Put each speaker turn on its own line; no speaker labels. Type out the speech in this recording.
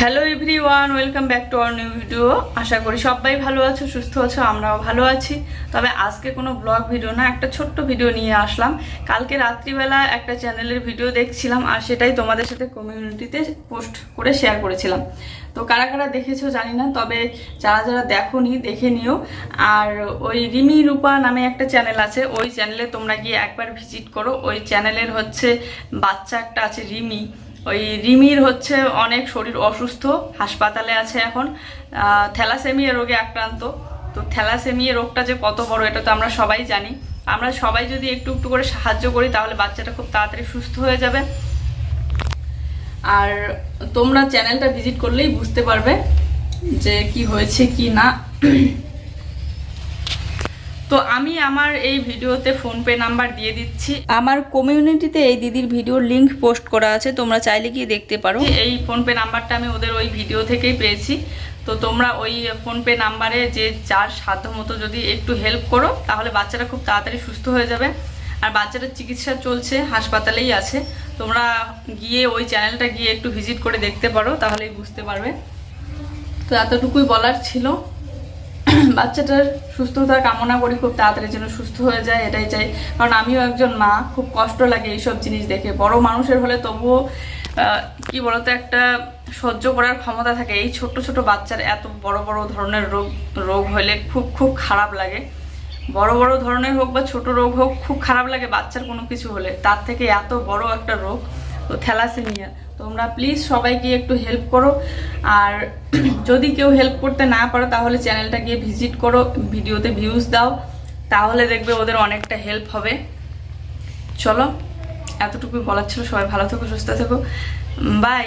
Hello everyone welcome back to our new video আশা করি সবাই ভালো আছো, সুস্থ আছো, আমরাও ভালো আছি। তবে আজকে কোনো ব্লগ ভিডিও না, একটা ছোট্ট ভিডিও নিয়ে আসলাম। কালকে রাত্রিবেলা একটা চ্যানেলের ভিডিও দেখছিলাম, আর সেটাই তোমাদের সাথে কমিউনিটিতে পোস্ট করে শেয়ার করেছিলাম। তো কারা কারা দেখেছ জানি না, তবে যারা যারা দেখো নি দেখে নিও। আর ওই রিমি রূপা নামে একটা চ্যানেল আছে, ওই চ্যানেলে তোমরা গিয়ে একবার ভিজিট করো। ওই চ্যানেলের হচ্ছে বাচ্চা একটা আছে, রিমি। ওই রিমির হচ্ছে অনেক শরীর অসুস্থ, হাসপাতালে আছে এখন। থ্যালাসেমিয়া রোগে আক্রান্ত। তো থ্যালাসেমিয়া রোগটা যে কত বড়, এটা তো আমরা সবাই জানি। আমরা সবাই যদি একটু একটু করে সাহায্য করি, তাহলে বাচ্চাটা খুব তাড়াতাড়ি সুস্থ হয়ে যাবে। আর তোমরা চ্যানেলটা ভিজিট করলেই বুঝতে পারবে যে কি হয়েছে, কি না। তো আমি আমার এই ভিডিওতে ফোনপে নাম্বার দিয়ে দিচ্ছি। আমার কমিউনিটিতে এই দিদির ভিডিওর লিংক পোস্ট করা আছে তোমরা চাইলে গিয়ে দেখতে পারো। এই ফোনপে নাম্বারটা আমি ওদের ওই ভিডিও থেকেই পেয়েছি। তো তোমরা ওই ফোনপে নাম্বারে যে যার সাধ্য মতো যদি একটু হেল্প করো তাহলে বাচ্চারা খুব তাড়াতাড়ি সুস্থ হয়ে যাবে। আর বাচ্চাটার চিকিৎসা চলছে হাসপাতালেই আছে। তোমরা গিয়ে ওই চ্যানেলটা গিয়ে একটু ভিজিট করে দেখতে পারো তাহলেই বুঝতে পারবে। তো এতটুকুই বলার ছিল। বাচ্চাটার সুস্থতা কামনা করি, খুব তাড়াতাড়ি যেন সুস্থ হয়ে যায়, এটাই চাই। কারণ আমিও একজন মা, খুব কষ্ট লাগে এইসব জিনিস দেখে। বড় মানুষের হলে তবুও কি বলতো, একটা সহ্য করার ক্ষমতা থাকে। এই ছোট ছোট বাচ্চার এত বড় বড় ধরনের রোগ রোগ হলে খুব খুব খারাপ লাগে। বড় বড় ধরনের হোক বা ছোট রোগ হোক, খুব খারাপ লাগে বাচ্চার কোনো কিছু হলে। তার থেকে এত বড় একটা রোগ তো থ্যালাসেমিয়া। তোমরা প্লিজ সবাইকে একটু হেল্প করো। আর যদি কেউ হেল্প করতে না পারো, তাহলে চ্যানেলটা গিয়ে ভিজিট করো, ভিডিওতে ভিউজ দাও। তাহলে দেখবে ওদের অনেকটা হেল্প হবে। চলো, এতটুকুই বলার ছিল। সবাই ভালো থেকো, সুস্থ থেকো। বাই